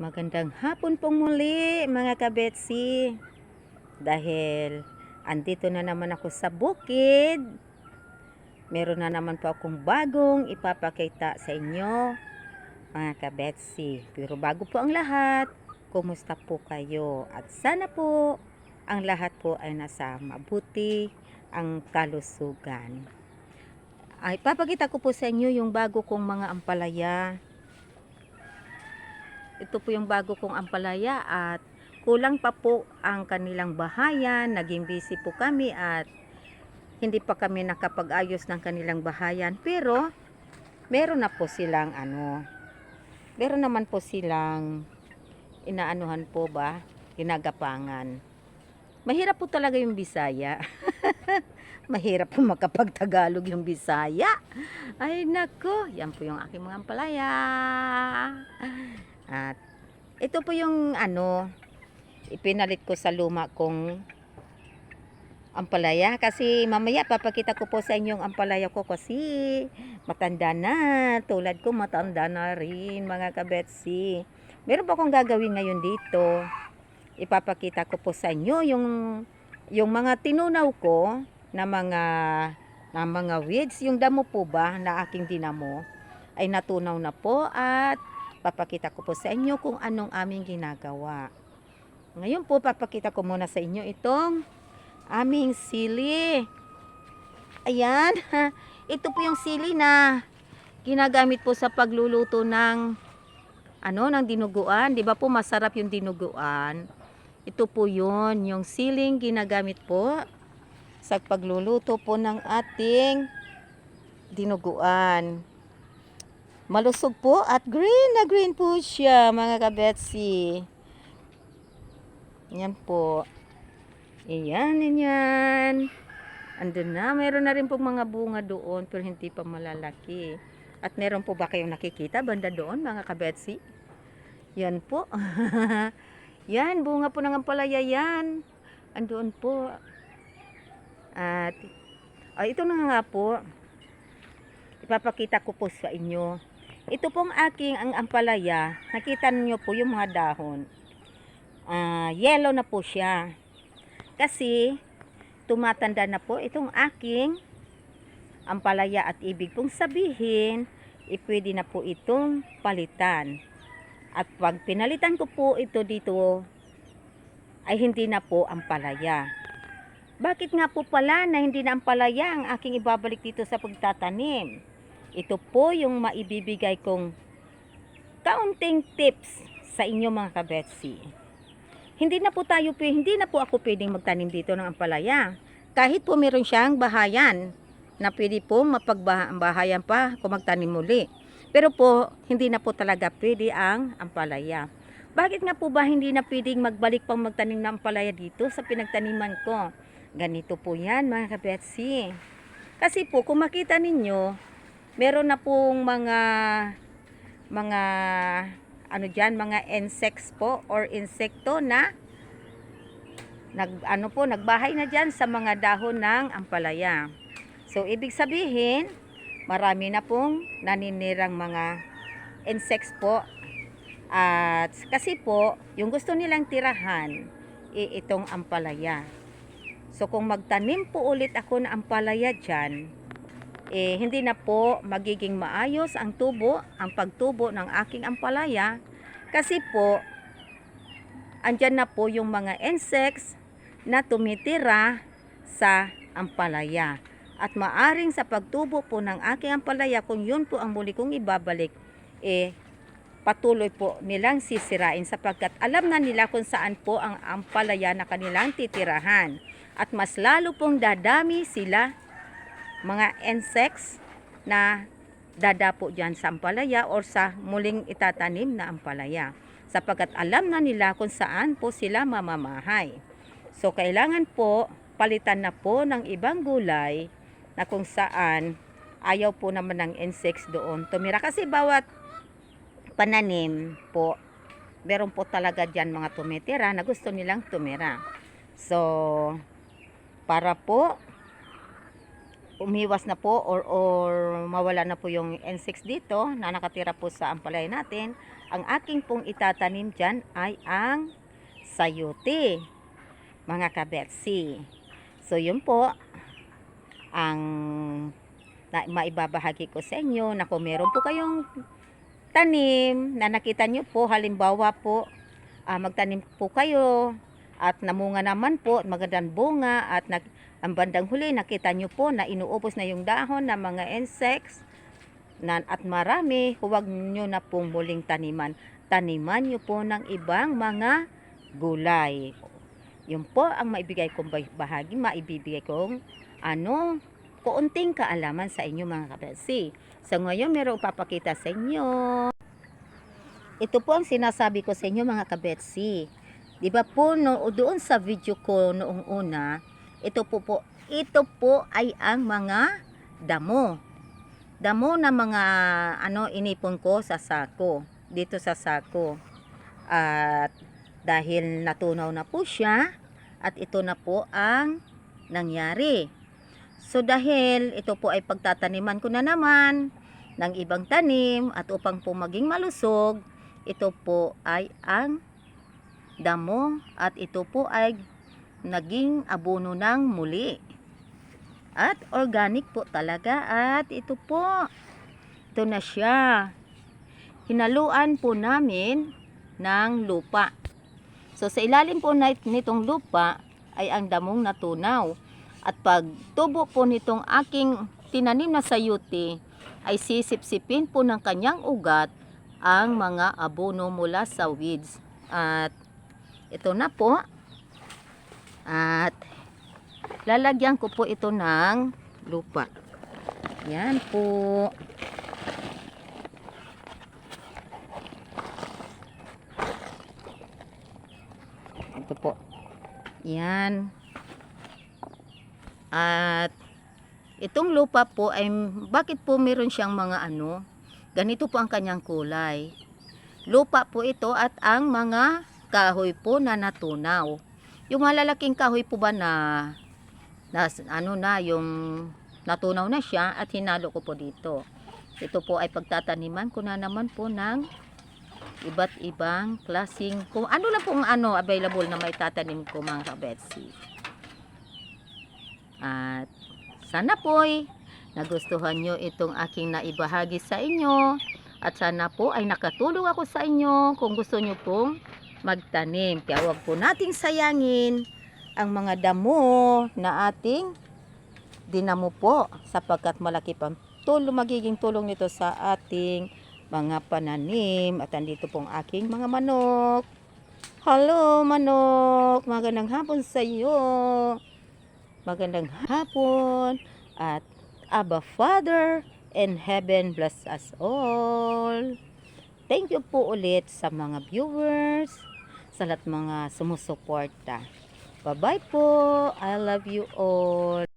Magandang hapon pong muli mga kabetsi. Dahil andito na naman ako sa bukid. Meron na naman po akong bagong ipapakita sa inyo mga kabetsi. Pero bago po ang lahat, kumusta po kayo? At sana po ang lahat po ay nasa mabuti ang kalusugan. Ay, papakita ko po sa inyo yung bago kong mga ampalaya ito po yung bago kong ampalaya at kulang pa po ang kanilang bahayan. Naging busy po kami at hindi pa kami nakapag-ayos ng kanilang bahayan. Pero meron na po silang ano, meron naman po silang inaanuhan po ba, ginagapangan. Mahirap po talaga yung Bisaya. Mahirap po makapagtagalog yung Bisaya. Ay nako, yan po yung aking mga ampalaya. At ito po yung ano, ipinalit ko sa luma kong ampalaya kasi mamaya papakita ko po sa inyo yung ampalaya ko kasi matanda na, tulad ko matanda na rin mga kabetsi. Meron pa akong gagawin ngayon dito. Ipapakita ko po sa inyo yung yung mga tinunaw ko na mga na mga weeds, yung damo po ba na aking dinamo ay natunaw na po at papakita ko po sa inyo kung anong aming ginagawa. Ngayon po, papakita ko muna sa inyo itong aming sili. Ayan, ito po yung sili na ginagamit po sa pagluluto ng ano, ng dinuguan. Di ba po masarap yung dinuguan? Ito po yun, yung siling ginagamit po sa pagluluto po ng ating dinuguan. Malusog po at green na green po siya mga kabetsi. Yan po. Ayan, yan. Andun na, meron na rin po mga bunga doon pero hindi pa malalaki. At meron po ba kayong nakikita banda doon mga kabetsi? Yan po. yan, bunga po ng ampalaya yan. Andoon po. At, ay, ito na nga po. Ipapakita ko po sa inyo ito pong aking ang ampalaya, nakita niyo po yung mga dahon. Ah, yellow na po siya. Kasi tumatanda na po itong aking ampalaya at ibig pong sabihin, ipwede na po itong palitan. At pag pinalitan ko po ito dito, ay hindi na po ampalaya. Bakit nga po pala na hindi na ampalaya ang aking ibabalik dito sa pagtatanim? Ito po yung maibibigay kong kaunting tips sa inyo mga kabetsi. Hindi na po tayo, hindi na po ako pwedeng magtanim dito ng ampalaya. Kahit po meron siyang bahayan na pwede po mapagbahayan pa kung magtanim muli. Pero po, hindi na po talaga pwede ang ampalaya. Bakit nga po ba hindi na pwedeng magbalik pang magtanim ng ampalaya dito sa pinagtaniman ko? Ganito po yan mga kabetsi. Kasi po, kung makita ninyo, meron na pong mga mga ano diyan mga insects po or insekto na nag ano po nagbahay na diyan sa mga dahon ng ampalaya. So ibig sabihin, marami na pong naninirang mga insects po. At kasi po, yung gusto nilang tirahan, itong ampalaya. So kung magtanim po ulit ako ng ampalaya diyan, eh, hindi na po magiging maayos ang tubo, ang pagtubo ng aking ampalaya kasi po andyan na po yung mga insects na tumitira sa ampalaya. At maaring sa pagtubo po ng aking ampalaya, kung yun po ang muli kong ibabalik, eh, patuloy po nilang sisirain sapagkat alam na nila kung saan po ang ampalaya na kanilang titirahan. At mas lalo pong dadami sila mga insects na dadapo dyan sa ampalaya or sa muling itatanim na ampalaya sapagkat alam na nila kung saan po sila mamamahay. So kailangan po palitan na po ng ibang gulay na kung saan ayaw po naman ng insects doon tumira kasi bawat pananim po meron po talaga dyan mga tumitira na gusto nilang tumira. So para po umiwas na po or, or mawala na po yung insects dito na nakatira po sa ampalaya natin ang aking pong itatanim dyan ay ang sayote, mga kabetsi. So, yun po ang na, maibabahagi ko sa inyo na kung meron po kayong tanim na nakita nyo po, halimbawa po, ah, magtanim po kayo at namunga naman po, magandang bunga at nag, ang bandang huli, nakita nyo po na inuubos na yung dahon ng mga insects na, at marami, huwag nyo na pong muling taniman. Taniman nyo po ng ibang mga gulay. Yun po ang maibigay kong bah- bahagi, maibibigay kong ano, kuunting kaalaman sa inyo mga kabesi. So ngayon meron papakita sa inyo. Ito po ang sinasabi ko sa inyo mga kabetsi. Di ba po no, doon sa video ko noong una, ito po po, ito po ay ang mga damo. Damo na mga ano inipon ko sa sako, dito sa sako. At dahil natunaw na po siya, at ito na po ang nangyari. So dahil ito po ay pagtataniman ko na naman ng ibang tanim at upang po maging malusog, ito po ay ang damo at ito po ay naging abono ng muli. At organic po talaga at ito po, ito na siya. Hinaluan po namin ng lupa. So sa ilalim po nitong lupa ay ang damong natunaw. At pag tubo po nitong aking tinanim na sayuti ay sisipsipin po ng kanyang ugat ang mga abono mula sa weeds. At ito na po. At lalagyan ko po ito ng lupa. Yan po. Ito po. Yan. At itong lupa po ay bakit po meron siyang mga ano? Ganito po ang kanyang kulay. Lupa po ito at ang mga kahoy po na natunaw. Yung malalaking kahoy po ba na, na ano na yung natunaw na siya at hinalo ko po dito. Ito po ay pagtataniman ko na naman po ng iba't ibang klasing kung ano lang pong ano available na may tatanim ko mga kabetsi. At sana po'y nagustuhan nyo itong aking naibahagi sa inyo. At sana po ay nakatulong ako sa inyo kung gusto nyo pong magtanim. Kaya huwag po nating sayangin ang mga damo na ating dinamo po sapagkat malaki pang tulong, magiging tulong nito sa ating mga pananim. At andito pong aking mga manok. Hello manok! Magandang hapon sa iyo. Magandang hapon at Abba Father in heaven bless us all. Thank you po ulit sa mga viewers, sa lahat mga sumusuporta. Bye-bye po. I love you all.